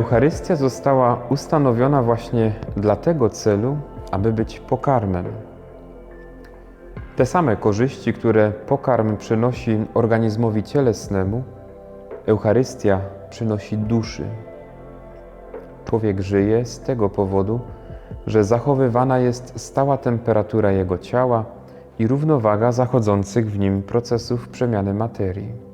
Eucharystia została ustanowiona właśnie dla tego celu, aby być pokarmem. Te same korzyści, które pokarm przynosi organizmowi cielesnemu, Eucharystia przynosi duszy. Człowiek żyje z tego powodu, że zachowywana jest stała temperatura jego ciała i równowaga zachodzących w nim procesów przemiany materii.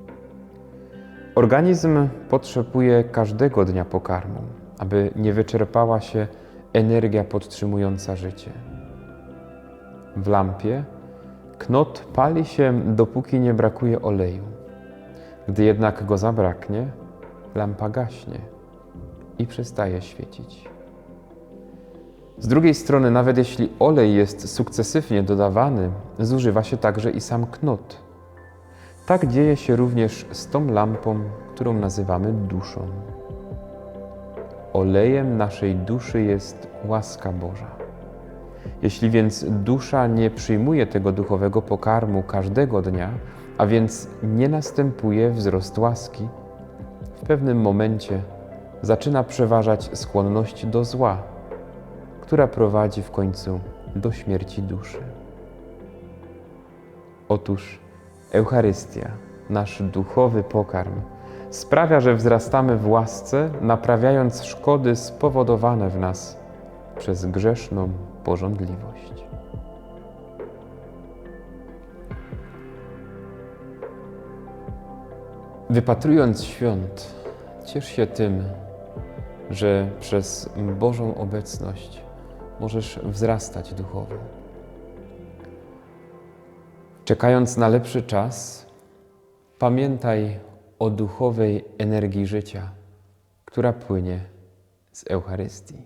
Organizm potrzebuje każdego dnia pokarmu, aby nie wyczerpała się energia podtrzymująca życie. W lampie knot pali się, dopóki nie brakuje oleju. Gdy jednak go zabraknie, lampa gaśnie i przestaje świecić. Z drugiej strony, nawet jeśli olej jest sukcesywnie dodawany, zużywa się także i sam knot. Tak dzieje się również z tą lampą, którą nazywamy duszą. Olejem naszej duszy jest łaska Boża. Jeśli więc dusza nie przyjmuje tego duchowego pokarmu każdego dnia, a więc nie następuje wzrost łaski, w pewnym momencie zaczyna przeważać skłonność do zła, która prowadzi w końcu do śmierci duszy. Otóż Eucharystia, nasz duchowy pokarm, sprawia, że wzrastamy w łasce, naprawiając szkody spowodowane w nas przez grzeszną porządliwość. Wypatrując świąt, ciesz się tym, że przez Bożą obecność możesz wzrastać duchowo. Czekając na lepszy czas, pamiętaj o duchowej energii życia, która płynie z Eucharystii.